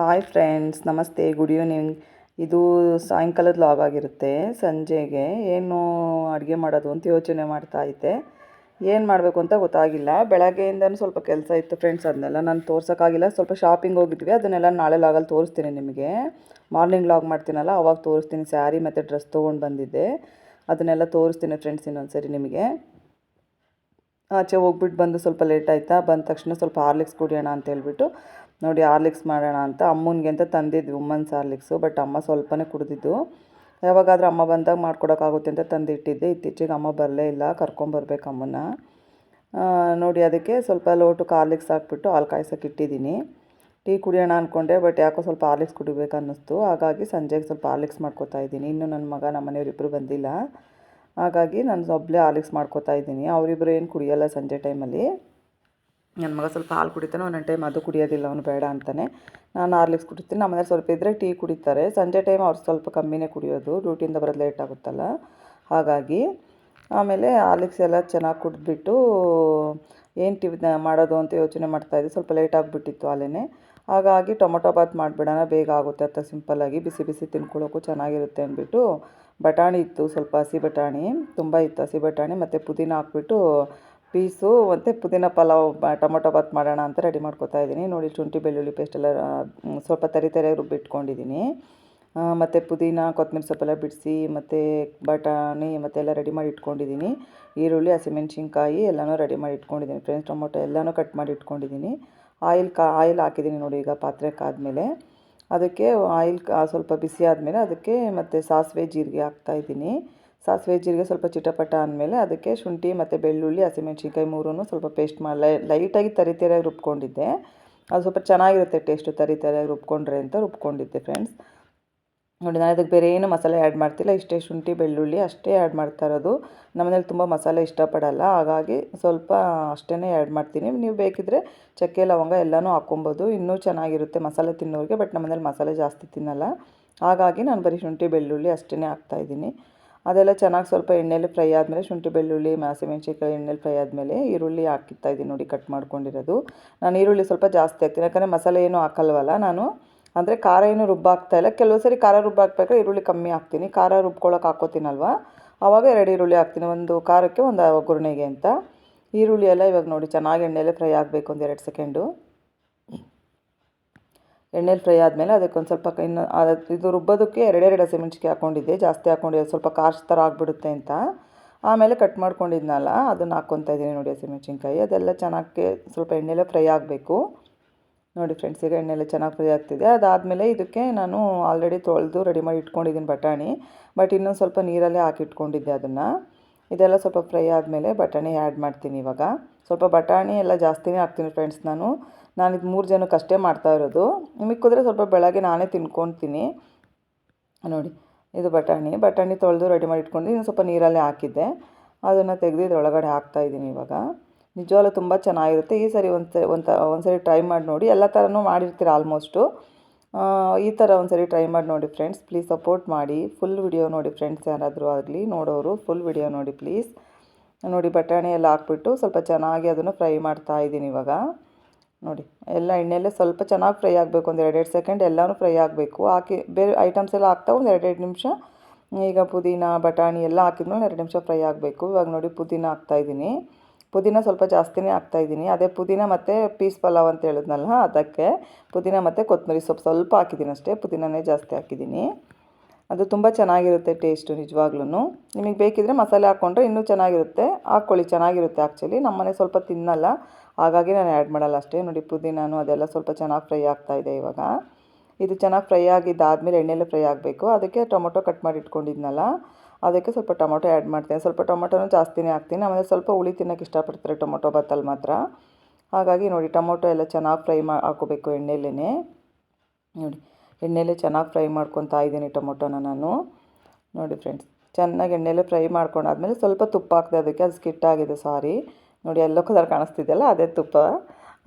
Hi friends namaste good evening ಇದು ಸಾಯಂಕಾಲದ log ಆಗಿರುತ್ತೆ. ಸಂಜೆಗೆ ಏನು ಅಡುಗೆ ಮಾಡೋದು ಅಂತ ಯೋಚನೆ ಮಾಡ್ತಾ ಇದ್ದೆ. ಏನು ಮಾಡಬೇಕು ಅಂತ ಗೊತ್ತಾಗಿಲ್ಲ. ಬೆಳಗ್ಗೆಯಿಂದನೂ ಸ್ವಲ್ಪ ಕೆಲಸ ಇತ್ತು ಫ್ರೆಂಡ್ಸ್ ಅದನ್ನೆಲ್ಲ ನಾನು ತೋರ್ಸೋಕ್ಕಾಗಿಲ್ಲ. ಸ್ವಲ್ಪ ಶಾಪಿಂಗ್ ಹೋಗಿದ್ವಿ. ಅದನ್ನೆಲ್ಲ ನಾಳೆ ಲಾಗಲ್ಲಿ ತೋರಿಸ್ತೀನಿ ನಿಮಗೆ. ಮಾರ್ನಿಂಗ್ ಲಾಗ್ ಮಾಡ್ತೀನಲ್ಲ, ಅವಾಗ ತೋರಿಸ್ತೀನಿ. ಸ್ಯಾರಿ ಮತ್ತು ಡ್ರೆಸ್ ತೊಗೊಂಡು ಬಂದಿದ್ದೆ. ಅದನ್ನೆಲ್ಲ ತೋರಿಸ್ತೀನಿ ಫ್ರೆಂಡ್ಸ್ ಇನ್ನೊಂದು ಸರಿ ನಿಮಗೆ. ಆಚೆ ಹೋಗ್ಬಿಟ್ಟು ಬಂದು ಸ್ವಲ್ಪ ಲೇಟ್ ಆಯಿತಾ? ಬಂದ ತಕ್ಷಣ ಸ್ವಲ್ಪ ಹಾರ್ಲಿಕ್ಸ್ ಕುಡಿಯೋಣ ಅಂತ ಹೇಳ್ಬಿಟ್ಟು ನೋಡಿ ಹಾರ್ಲಿಕ್ಸ್ ಮಾಡೋಣ ಅಂತ ಅಮ್ಮನಿಗೆ ಅಂತ ತಂದಿದ್ವಿ ಉಮ್ಮನ್ಸ್ ಹಾರ್ಲಿಕ್ಸು ಬಟ್ ಅಮ್ಮ ಸ್ವಲ್ಪನೇ ಕುಡಿದಿದ್ದು. ಯಾವಾಗಾದರೂ ಅಮ್ಮ ಬಂದಾಗ ಮಾಡ್ಕೊಡೋಕ್ಕಾಗುತ್ತೆ ಅಂತ ತಂದಿಟ್ಟಿದ್ದೆ. ಇತ್ತೀಚೆಗೆ ಅಮ್ಮ ಬರಲೇ ಇಲ್ಲ ಕರ್ಕೊಂಬರ್ಬೇಕು ಅಮ್ಮನ್ನ. ನೋಡಿ ಅದಕ್ಕೆ ಸ್ವಲ್ಪ ಲೋಟು ಕಾರ್ಲಿಕ್ಸ್ ಹಾಕ್ಬಿಟ್ಟು ಹಾಲು ಕಾಯ್ಸೋಕೆ ಇಟ್ಟಿದ್ದೀನಿ. ಟೀ ಕುಡಿಯೋಣ ಅಂದ್ಕೊಂಡೆ ಬಟ್ ಯಾಕೋ ಸ್ವಲ್ಪ ಹಾರ್ಲಿಕ್ಸ್ ಕುಡಿಬೇಕು ಅನ್ನಿಸ್ತು. ಹಾಗಾಗಿ ಸಂಜೆಗೆ ಸ್ವಲ್ಪ ಹಾರ್ಲಿಕ್ಸ್ ಮಾಡ್ಕೊತಾ ಇದ್ದೀನಿ. ಇನ್ನು ನನ್ನ ಮಗ, ನಮ್ಮ ಮನೆಯವರಿಬ್ಬರು ಬಂದಿಲ್ಲ. ಹಾಗಾಗಿ ನಾನು ಒಬ್ಬಳೇ ಹಾರ್ಲಿಕ್ಸ್ ಮಾಡ್ಕೊತಾ ಇದ್ದೀನಿ. ಅವರಿಬ್ಬರು ಏನು ಕುಡಿಯೋಲ್ಲ ಸಂಜೆ ಟೈಮಲ್ಲಿ ನನ್ನ ಮಗ ಸ್ವಲ್ಪ ಹಾಲು ಕುಡಿತಾನೆ, ಒಂದೊಂದು ಟೈಮ್ ಅದು ಕುಡಿಯೋದಿಲ್ಲ, ಅವನು ಬೇಡ ಅಂತಾನೆ. ನಾನು ಹಾರ್ಲಿಕ್ಸ್ ಕುಡಿತೀನಿ, ನಮ್ಮ ಮನೇಲಿ ಸ್ವಲ್ಪ ಇದ್ದರೆ ಟೀ ಕುಡಿತಾರೆ. ಸಂಜೆ ಟೈಮ್ ಅವ್ರು ಸ್ವಲ್ಪ ಕಮ್ಮಿನೇ ಕುಡಿಯೋದು ಡ್ಯೂಟಿಯಿಂದ ಬರೋದು ಲೇಟ್ ಆಗುತ್ತಲ್ಲ. ಹಾಗಾಗಿ, ಆಮೇಲೆ ಹಾರ್ಲಿಕ್ಸ್ ಎಲ್ಲ ಚೆನ್ನಾಗಿ ಕುಡಿದ್ಬಿಟ್ಟು, ಏನು ಟಿ ಮಾಡೋದು ಅಂತ ಯೋಚನೆ ಮಾಡ್ತಾಯಿದ್ದೆ ಸ್ವಲ್ಪ ಲೇಟ್ ಆಗಿಬಿಟ್ಟಿತ್ತು ಅಲ್ಲೇ ಹಾಗಾಗಿ ಟೊಮೊಟೊ ಬಾತ್ ಮಾಡಿಬಿಡೋಣ, ಬೇಗ ಆಗುತ್ತೆ ಅಂತ ಸಿಂಪಲ್ಲಾಗಿ ಬಿಸಿ ಬಿಸಿ ತಿನ್ಕೊಳ್ಳೋಕ್ಕೂ ಚೆನ್ನಾಗಿರುತ್ತೆ ಅಂದ್ಬಿಟ್ಟು, ಬಟಾಣಿ ಇತ್ತು ಸ್ವಲ್ಪ ಹಸಿ ಬಟಾಣಿ, ತುಂಬ ಇತ್ತು ಹಸಿ ಬಟಾಣಿ, ಮತ್ತು ಪುದೀನ ಹಾಕ್ಬಿಟ್ಟು ಪೀಸು ಮತ್ತು ಪುದೀನ ಪಲಾವ್ ಟೊಮೊಟೊ ಬಾತ್ ಮಾಡೋಣ ಅಂತ ರೆಡಿ ಮಾಡ್ಕೊತಾ ಇದ್ದೀನಿ. ನೋಡಿ, ಶುಂಠಿ, ಬೆಳ್ಳುಳ್ಳಿ ಪೇಸ್ಟ್ ಎಲ್ಲ ಸ್ವಲ್ಪ ತರಿ ತರಿಯಾಗಿ ರುಬ್ಬಿಟ್ಕೊಂಡಿದ್ದೀನಿ ಮತ್ತು ಪುದೀನ, ಕೊತ್ತಂಬರಿ ಸೊಪ್ಪೆಲ್ಲ ಬಿಡಿಸಿ, ಮತ್ತು ಬಟಾಣಿ ಮತ್ತೆಲ್ಲ ರೆಡಿ ಮಾಡಿ ಇಟ್ಕೊಂಡಿದ್ದೀನಿ. ಈರುಳ್ಳಿ, ಹಸಿಮೆಣ್ಸಿನ್ಕಾಯಿ ಎಲ್ಲನೂ ರೆಡಿ ಮಾಡಿ ಇಟ್ಕೊಂಡಿದ್ದೀನಿ ಫ್ರೆಂಡ್ಸ್ ಟೊಮೊಟೊ ಎಲ್ಲನೂ ಕಟ್ ಮಾಡಿ ಇಟ್ಕೊಂಡಿದ್ದೀನಿ. ಆಯಿಲ್ ಕಾ ಆಯಿಲ್ ಹಾಕಿದ್ದೀನಿ ನೋಡಿ ಈಗ ಪಾತ್ರೆ ಕಾದಮೇಲೆ ಅದಕ್ಕೆ ಆಯಿಲ್ ಸ್ವಲ್ಪ ಬಿಸಿ ಆದಮೇಲೆ ಅದಕ್ಕೆ ಮತ್ತು ಸಾಸಿವೆ, ಜೀರಿಗೆ ಹಾಕ್ತಾಯಿದ್ದೀನಿ ಸಾಸಿವೆ ಜೀರಿಗೆ ಸ್ವಲ್ಪ ಚಿಟಪಟ ಅಂದಮೇಲೆ ಅದಕ್ಕೆ ಶುಂಠಿ ಮತ್ತು ಬೆಳ್ಳುಳ್ಳಿ, ಹಸಿಮೆಣ್ಸಿನ್ಕಾಯಿ ಮೂರೂ ಸ್ವಲ್ಪ ಪೇಸ್ಟ್ ಮಾಡಿ ಲೈಟಾಗಿ ತರಿ ತರಿಯಾಗಿ ರುಬ್ಕೊಂಡಿದ್ದೆ. ಅದು ಸ್ವಲ್ಪ ಚೆನ್ನಾಗಿರುತ್ತೆ ಟೇಸ್ಟು ತರಿ ತರಿಯಾಗಿ ರುಬ್ಕೊಂಡ್ರೆ ಅಂತ ರುಬ್ಕೊಂಡಿದ್ದೆ ಫ್ರೆಂಡ್ಸ್ ನೋಡಿ, ನಾನು ಅದಕ್ಕೆ ಬೇರೆ ಏನು ಮಸಾಲೆ ಆ್ಯಡ್ ಮಾಡ್ತಿಲ್ಲ. ಇಷ್ಟೇ ಶುಂಠಿ, ಬೆಳ್ಳುಳ್ಳಿ ಅಷ್ಟೇ ಆ್ಯಡ್ ಮಾಡ್ತಾ ಇರೋದು. ನಮ್ಮನೇಲಿ ತುಂಬ ಮಸಾಲೆ ಇಷ್ಟಪಡಲ್ಲ. ಹಾಗಾಗಿ ಸ್ವಲ್ಪ ಅಷ್ಟೇ ಆ್ಯಡ್ ಮಾಡ್ತೀನಿ. ನೀವು ಬೇಕಿದ್ದರೆ ಚಕ್ಕೆ, ಲವಂಗ ಎಲ್ಲನೂ ಹಾಕ್ಕೊಬೋದು. ಇನ್ನೂ ಚೆನ್ನಾಗಿರುತ್ತೆ ಮಸಾಲೆ ತಿನ್ನೋರಿಗೆ ಬಟ್ ನಮ್ಮನೇಲಿ ಮಸಾಲೆ ಜಾಸ್ತಿ ತಿನ್ನಲ್ಲ. ಹಾಗಾಗಿ ನಾನು ಬರೀ ಶುಂಠಿ, ಬೆಳ್ಳುಳ್ಳಿ ಅಷ್ಟೇ ಹಾಕ್ತಾಯಿದ್ದೀನಿ ಅದೆಲ್ಲ ಚೆನ್ನಾಗಿ ಸ್ವಲ್ಪ ಎಣ್ಣೆಲಿ ಫ್ರೈ ಆದಮೇಲೆ ಶುಂಠಿ, ಬೆಳ್ಳುಳ್ಳಿ ಹಸಿಮೆಣ್ಸಿನ್ಕಾಯಿ ಎಣ್ಣೆಲಿ ಫ್ರೈ ಆದಮೇಲೆ ಈರುಳ್ಳಿ ಹಾಕಿತ್ತಾ ಇದ್ದೀನಿ ನೋಡಿ, ಕಟ್ ಮಾಡ್ಕೊಂಡಿರೋದು. ನಾನು ಈರುಳ್ಳಿ ಸ್ವಲ್ಪ ಜಾಸ್ತಿ ಹಾಕ್ತೀನಿ, ಯಾಕಂದರೆ ಮಸಾಲೆ ಏನೂ ಹಾಕಲ್ವಲ್ಲ, ನಾನು ಅಂದರೆ ಖಾರ ಏನು ರುಬ್ಬಾಗ್ತಾಯಿಲ್ಲ ಕೆಲವು ಸರಿ ಖಾರ ರುಬ್ಬಾಕ್ಬೇಕಾದ್ರೆ ಈರುಳ್ಳಿ ಕಮ್ಮಿ ಹಾಕ್ತೀನಿ. ಖಾರ ರುಬ್ಕೊಳಕ್ಕೆ ಹಾಕೋತೀನಲ್ವ? ಆವಾಗ ಎರಡು ಈರುಳ್ಳಿ ಹಾಕ್ತೀನಿ, ಒಂದು ಖಾರಕ್ಕೆ ಒಂದು ಒಗ್ಗರಣೆಗೆ ಅಂತ. ಈರುಳ್ಳಿ ಎಲ್ಲ ಇವಾಗ ನೋಡಿ, ಚೆನ್ನಾಗಿ ಎಣ್ಣೆಲೆ ಫ್ರೈ ಆಗಬೇಕು ಒಂದು ಎರಡು ಸೆಕೆಂಡು. ಎಣ್ಣೆಲಿ ಫ್ರೈ ಆದಮೇಲೆ ಅದಕ್ಕೊಂದು ಸ್ವಲ್ಪ ಇನ್ನು ಇದು ರುಬ್ಬೋದಕ್ಕೆ ಎರಡೆರಡು ಹಸಿಮೆಣ್ಸಿನ್ಕಾಯಿ ಹಾಕ್ಕೊಂಡಿದ್ದೆ ಜಾಸ್ತಿ ಹಾಕ್ಕೊಂಡಿದ್ದೆ ಸ್ವಲ್ಪ ಖಾರ ಥರ ಆಗಿಬಿಡುತ್ತೆ ಅಂತ. ಆಮೇಲೆ ಕಟ್ ಮಾಡ್ಕೊಂಡಿದ್ನಲ್ಲ, ಅದನ್ನು ಹಾಕ್ಕೊತಾ ಇದ್ದೀನಿ ನೋಡಿ ಹಸಿಮೆಣ್ಸಿನ್ಕಾಯಿ ಅದೆಲ್ಲ ಚೆನ್ನಾಗಿ ಸ್ವಲ್ಪ ಎಣ್ಣೆಲೆ ಫ್ರೈ ಆಗಬೇಕು. ನೋಡಿ ಫ್ರೆಂಡ್ಸ್, ಈಗ ಎಣ್ಣೆಲ್ಲ ಚೆನ್ನಾಗಿ ಫ್ರೈ ಆಗ್ತಿದೆ. ಅದಾದಮೇಲೆ ಇದಕ್ಕೆ ನಾನು ಆಲ್ರೆಡಿ ತೊಳೆದು ರೆಡಿ ಮಾಡಿ ಇಟ್ಕೊಂಡಿದ್ದೀನಿ ಬಟಾಣಿ. ಬಟ್ ಇನ್ನೊಂದು ಸ್ವಲ್ಪ ನೀರಲ್ಲೇ ಹಾಕಿಟ್ಕೊಂಡಿದ್ದೆ ಅದನ್ನು. ಇದೆಲ್ಲ ಸ್ವಲ್ಪ ಫ್ರೈ ಆದಮೇಲೆ ಬಟಾಣಿ ಆ್ಯಡ್ ಮಾಡ್ತೀನಿ ಇವಾಗ. ಸ್ವಲ್ಪ ಬಟಾಣಿ ಎಲ್ಲ ಜಾಸ್ತಿನೇ ಹಾಕ್ತೀನಿ ಫ್ರೆಂಡ್ಸ್ ನಾನು. ನಾನು ಇದು ಮೂರು ಜನಕ್ಕೆ ಅಷ್ಟೇ ಮಾಡ್ತಾ ಇರೋದು. ಮಿಕ್ಕಿದ್ರೆ ಸ್ವಲ್ಪ ಬೆಳಗ್ಗೆ ನಾನೇ ತಿನ್ಕೊತೀನಿ. ನೋಡಿ, ಇದು ಬಟಾಣಿ. ಬಟಾಣಿ ತೊಳೆದು ರೆಡಿ ಮಾಡಿ ಇಟ್ಕೊಂಡು ಇನ್ನು ಸ್ವಲ್ಪ ನೀರಲ್ಲೇ ಹಾಕಿದ್ದೆ. ಅದನ್ನು ತೆಗೆದು ಇದ್ರೊಳಗಡೆ ಹಾಕ್ತಾಯಿದ್ದೀನಿ ಇವಾಗ. ನಿಜವಾಗ್ಲೂ ತುಂಬ ಚೆನ್ನಾಗಿರುತ್ತೆ. ಈ ಸರಿ ಒಂದು ಒಂದು ಸರಿ ಟ್ರೈ ಮಾಡಿ ನೋಡಿ. ಎಲ್ಲ ಥರನೂ ಮಾಡಿರ್ತೀರ ಆಲ್ಮೋಸ್ಟು ಈ ಥರ ಒಂದು ಟ್ರೈ ಮಾಡಿ ನೋಡಿ ಫ್ರೆಂಡ್ಸ್ ಪ್ಲೀಸ್ ಸಪೋರ್ಟ್ ಮಾಡಿ. ಫುಲ್ ವಿಡಿಯೋ ನೋಡಿ ಫ್ರೆಂಡ್ಸ್ ಯಾರಾದರೂ ಆಗಲಿ, ನೋಡೋರು ಫುಲ್ ವಿಡಿಯೋ ನೋಡಿ ಪ್ಲೀಸ್ ನೋಡಿ, ಬಟಾಣಿ ಎಲ್ಲ ಹಾಕ್ಬಿಟ್ಟು ಸ್ವಲ್ಪ ಚೆನ್ನಾಗಿ ಅದನ್ನು ಫ್ರೈ ಮಾಡ್ತಾ ಇದ್ದೀನಿ ಇವಾಗ. ನೋಡಿ, ಎಲ್ಲ ಎಣ್ಣೆಲ್ಲೇ ಸ್ವಲ್ಪ ಚೆನ್ನಾಗಿ ಫ್ರೈ ಆಗಬೇಕು, ಒಂದು ಎರಡೆರಡು ಸೆಕೆಂಡ್ ಎಲ್ಲನೂ ಫ್ರೈ ಆಗಬೇಕು. ಹಾಕಿ, ಬೇರೆ ಐಟಮ್ಸ್ ಎಲ್ಲ ಹಾಕ್ತಾ ಒಂದು ಎರಡೆರಡು ನಿಮಿಷ. ಈಗ ಪುದೀನ, ಬಟಾಣಿ ಎಲ್ಲ ಹಾಕಿದ್ಮೇಲೆ ಎರಡು ನಿಮಿಷ ಫ್ರೈ ಆಗಬೇಕು. ಇವಾಗ ನೋಡಿ, ಪುದೀನ ಹಾಕ್ತಾಯಿದ್ದೀನಿ ಪುದೀನ ಸ್ವಲ್ಪ ಜಾಸ್ತಿನೇ ಹಾಕ್ತಾಯಿದ್ದೀನಿ ಅದೇ ಪುದೀನ ಮತ್ತು ಪೀಸ್ ಪಲಾವ್ ಅಂತ ಹೇಳಿದ್ನಲ್ಲ, ಅದಕ್ಕೆ ಪುದೀನ ಮತ್ತು ಕೊತ್ತಂಬರಿ ಸೊಪ್ಪು ಸ್ವಲ್ಪ ಹಾಕಿದ್ದೀನಿ ಅಷ್ಟೇ. ಪುದೀನನೇ ಜಾಸ್ತಿ ಹಾಕಿದ್ದೀನಿ. ಅದು ತುಂಬ ಚೆನ್ನಾಗಿರುತ್ತೆ ಟೇಸ್ಟು ನಿಜವಾಗ್ಲೂ ನಿಮಗೆ ಬೇಕಿದ್ದರೆ ಮಸಾಲೆ ಹಾಕ್ಕೊಂಡ್ರೆ ಇನ್ನೂ ಚೆನ್ನಾಗಿರುತ್ತೆ. ಹಾಕ್ಕೊಳ್ಳಿ ಚೆನ್ನಾಗಿರುತ್ತೆ ಆ್ಯಕ್ಚುಲಿ ನಮ್ಮನೆ ಸ್ವಲ್ಪ ತಿನ್ನಲ್ಲ. ಹಾಗಾಗಿ ನಾನು ಆ್ಯಡ್ ಮಾಡಲ್ಲ ಅಷ್ಟೇ. ನೋಡಿ ಪುದೀನಾನು ಅದೆಲ್ಲ ಸ್ವಲ್ಪ ಚೆನ್ನಾಗಿ ಫ್ರೈ ಆಗ್ತಾ ಇದೆ ಇವಾಗ. ಇದು ಚೆನ್ನಾಗಿ ಫ್ರೈ ಆಗಿದ್ದಾದಮೇಲೆ ಎಣ್ಣೆಲೆ ಫ್ರೈ ಆಗಬೇಕು. ಅದಕ್ಕೆ ಟೊಮೊಟೊ ಕಟ್ ಮಾಡಿ ಇಟ್ಕೊಂಡಿದ್ನಲ್ಲ. ಅದಕ್ಕೆ ಸ್ವಲ್ಪ ಟೊಮೊಟೊ ಆ್ಯಡ್ ಮಾಡ್ತೀನಿ. ಸ್ವಲ್ಪ ಟೊಮೊಟೊನೂ ಜಾಸ್ತಿನೇ ಹಾಕ್ತೀನಿ. ಆಮೇಲೆ ಸ್ವಲ್ಪ ಹುಳಿ ತಿನ್ನೋಕೆ ಇಷ್ಟಪಡ್ತಾರೆ ಟೊಮೊಟೊ ಬತ್ತಲ್ಲಿ ಮಾತ್ರ. ಹಾಗಾಗಿ ನೋಡಿ ಟೊಮೊಟೊ ಎಲ್ಲ ಚೆನ್ನಾಗಿ ಫ್ರೈ ಮಾ ಹಾಕೋಬೇಕು ಎಣ್ಣೆಲೇ ನೋಡಿ. ಎಣ್ಣೆಲೆ ಚೆನ್ನಾಗಿ ಫ್ರೈ ಮಾಡ್ಕೊತಾ ಇದ್ದೀನಿ ಟೊಮೊಟೊನ ನಾನು. ನೋಡಿ ಫ್ರೆಂಡ್ಸ್, ಚೆನ್ನಾಗಿ ಎಣ್ಣೆಲೆ ಫ್ರೈ ಮಾಡ್ಕೊಂಡಾದ್ಮೇಲೆ ಸ್ವಲ್ಪ ತುಪ್ಪ ಹಾಕಿದೆ ಅದಕ್ಕೆ, ಅದು ಸ್ಕಿಟ್ ಆಗಿದೆ, ಸಾರಿ. ನೋಡಿ, ಎಲ್ಲೋ ಕಲರ್ ಕಾಣಿಸ್ತಿದೆಯಲ್ಲ, ಅದೇ ತುಪ್ಪ.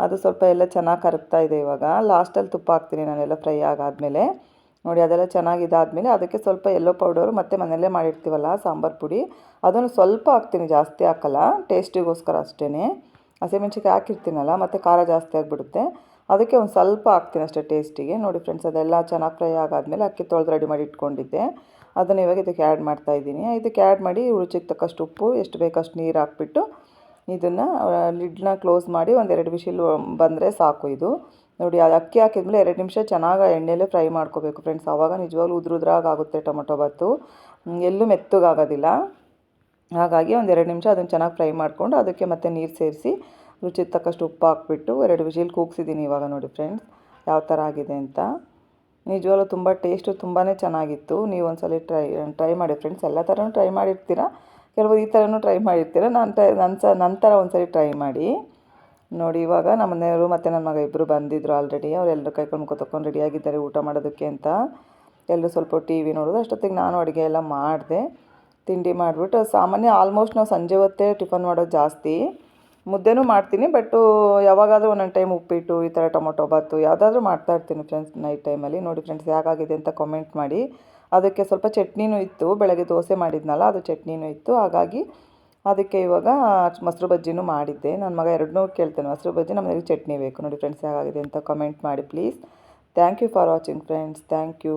ಅದು ಸ್ವಲ್ಪ ಎಲ್ಲ ಚೆನ್ನಾಗಿ ಕರಗ್ತಾ ಇದೆ ಇವಾಗ. ಲಾಸ್ಟಲ್ಲಿ ತುಪ್ಪ ಹಾಕ್ತೀನಿ ನಾನೆಲ್ಲ ಫ್ರೈ ಆಗಾದಮೇಲೆ. ನೋಡಿ, ಅದೆಲ್ಲ ಚೆನ್ನಾಗಿ ಇದಾದಮೇಲೆ ಅದಕ್ಕೆ ಸ್ವಲ್ಪ ಎಲ್ಲೋ ಪೌಡರು ಮತ್ತು ಮನೆಯಲ್ಲೇ ಮಾಡಿರ್ತೀವಲ್ಲ, ಸಾಂಬಾರು ಪುಡಿ. ಅದನ್ನು ಸ್ವಲ್ಪ ಹಾಕ್ತೀನಿ, ಜಾಸ್ತಿ ಹಾಕಲ್ಲ, ಟೇಸ್ಟಿಗೋಸ್ಕರ ಅಷ್ಟೇ ಹಸಿಮೆಣ್ಸಿಕಾಯಿ ಹಾಕಿರ್ತೀನಲ್ಲ, ಮತ್ತು ಖಾರ ಜಾಸ್ತಿ ಆಗಿಬಿಡುತ್ತೆ. ಅದಕ್ಕೆ ಒಂದು ಸ್ವಲ್ಪ ಹಾಕ್ತೀನಿ ಅಷ್ಟೇ ಟೇಸ್ಟಿಗೆ. ನೋಡಿ ಫ್ರೆಂಡ್ಸ್ ಅದೆಲ್ಲ ಚೆನ್ನಾಗಿ ಫ್ರೈ ಆಗಾದಮೇಲೆ ಅಕ್ಕಿ ತೊಳೆದು ರೆಡಿ ಮಾಡಿ ಇಟ್ಕೊಂಡಿದ್ದೆ. ಅದನ್ನು ಇವಾಗ ಇದಕ್ಕೆ ಆ್ಯಡ್ ಮಾಡ್ತಾ ಇದ್ದೀನಿ. ಇದಕ್ಕೆ ಆ್ಯಡ್ ಮಾಡಿ ರುಚಿಗೆ ತಕ್ಕಷ್ಟು ಉಪ್ಪು ಎಷ್ಟು ಬೇಕಷ್ಟು ನೀರು ಹಾಕ್ಬಿಟ್ಟು ಇದನ್ನು ಲಿಡ್ನ ಕ್ಲೋಸ್ ಮಾಡಿ ಒಂದೆರಡು ವಿಶಿಲ್ ಬಂದರೆ ಸಾಕು ಇದು. ನೋಡಿ ಅದು ಅಕ್ಕಿ ಹಾಕಿದ್ಮೇಲೆ ಎರಡು ನಿಮಿಷ ಚೆನ್ನಾಗಿ ಎಣ್ಣೆಲೇ ಫ್ರೈ ಮಾಡ್ಕೋಬೇಕು ಫ್ರೆಂಡ್ಸ್ ಆವಾಗ ನಿಜವಾಗ್ಲೂ ಉದ್ರುದ್ರಾಗ ಆಗುತ್ತೆ ಟೊಮೊಟೊ ಹ್ಮ್, ಎಲ್ಲೂ ಮೆತ್ತಗಾಗೋದಿಲ್ಲ. ಹಾಗಾಗಿ ಒಂದೆರಡು ನಿಮಿಷ ಅದನ್ನು ಚೆನ್ನಾಗಿ ಫ್ರೈ ಮಾಡಿಕೊಂಡು ಅದಕ್ಕೆ ಮತ್ತೆ ನೀರು ಸೇರಿಸಿ ರುಚಿಗೆ ತಕ್ಕಷ್ಟು ಉಪ್ಪು ಹಾಕ್ಬಿಟ್ಟು ಎರಡು ವಿಜಿಲ್ ಕೂಗ್ಸಿದ್ದೀನಿ ಇವಾಗ ನೋಡಿ ಫ್ರೆಂಡ್ಸ್. ಯಾವ ಥರ ಆಗಿದೆ ಅಂತ. ನಿಜವಾಗ್ಲೂ ತುಂಬ ಟೇಸ್ಟು ತುಂಬಾ ಚೆನ್ನಾಗಿತ್ತು. ನೀವು ಒಂದ್ಸಲ ಟ್ರೈ ಟ್ರೈ ಮಾಡಿ ಫ್ರೆಂಡ್ಸ್. ಎಲ್ಲ ಥರನೂ ಟ್ರೈ ಮಾಡಿರ್ತೀರ? ಕೆಲವೊಂದು ಈ ಥರನೂ ಟ್ರೈ ಮಾಡಿರ್ತೀರ? ನಾನು ಟ್ರೈ, ನನ್ನ ಸ ನಂತರ ಒಂದ್ಸರಿ ಟ್ರೈ ಮಾಡಿ. ನೋಡಿ ಇವಾಗ ನಮ್ಮ ಮನೆಯವರು ಮತ್ತು ನನ್ನ ಮಗ ಇಬ್ಬರು ಬಂದಿದ್ದರು ಆಲ್ರೆಡಿ. ಅವರೆಲ್ಲರೂ ಕೈಕೊಂಡು ಮುಖ ರೆಡಿ ರೆಡಿಯಾಗಿದ್ದಾರೆ ಊಟ ಮಾಡೋದಕ್ಕೆ ಅಂತ. ಎಲ್ಲರೂ ಸ್ವಲ್ಪ ಟಿ ವಿ ನೋಡೋದು. ಅಷ್ಟೊತ್ತಿಗೆ ನಾನು ಅಡುಗೆ ಎಲ್ಲ ಮಾಡಿದೆ. ತಿಂಡಿ ಮಾಡಿಬಿಟ್ಟು ಸಾಮಾನ್ಯ ಆಲ್ಮೋಸ್ಟ್ ನಾವು ಸಂಜೆ ಹೊತ್ತೇ ಟಿಫನ್ ಮಾಡೋದು ಜಾಸ್ತಿ. ಮುದ್ದೆನೂ ಮಾಡ್ತೀನಿ ಬಟ್ಟು ಯಾವಾಗಾದರೂ ಒಂದೊಂದು ಟೈಮ್ ಉಪ್ಪಿಟ್ಟು, ಈ ಥರ ಟೊಮೊಟೊ, ಬಾತು ಯಾವುದಾದ್ರೂ ಮಾಡ್ತಾ ಇರ್ತೀನಿ ಫ್ರೆಂಡ್ಸ್ ನೈಟ್ ಟೈಮಲ್ಲಿ ನೋಡಿ ಫ್ರೆಂಡ್ಸ್ ಹೇಗಾಗಿದೆ ಅಂತ ಕಾಮೆಂಟ್ ಮಾಡಿ. ಅದಕ್ಕೆ ಸ್ವಲ್ಪ ಚಟ್ನಿನೂ ಇತ್ತು, ಬೆಳಗ್ಗೆ ದೋಸೆ ಮಾಡಿದ್ನಲ್ಲ, ಅದು ಚಟ್ನಿನೂ ಇತ್ತು. ಹಾಗಾಗಿ ಅದಕ್ಕೆ ಇವಾಗ ಮೊಸರು ಬಜ್ಜಿನೂ ಮಾಡಿದ್ದೆ. ನನ್ನ ಮಗ ಎರಡನ್ನೂ ಕೇಳ್ತೇನೆ, ಮೊಸರು ಬಜ್ಜಿ ನಮ್ಮನೆಗೆ ಚಟ್ನಿ ಬೇಕು. ನೋಡಿ ಫ್ರೆಂಡ್ಸ್ ಹೇಗಾಗಿದೆ ಅಂತ ಕಮೆಂಟ್ ಮಾಡಿ please thank you for watching friends thank you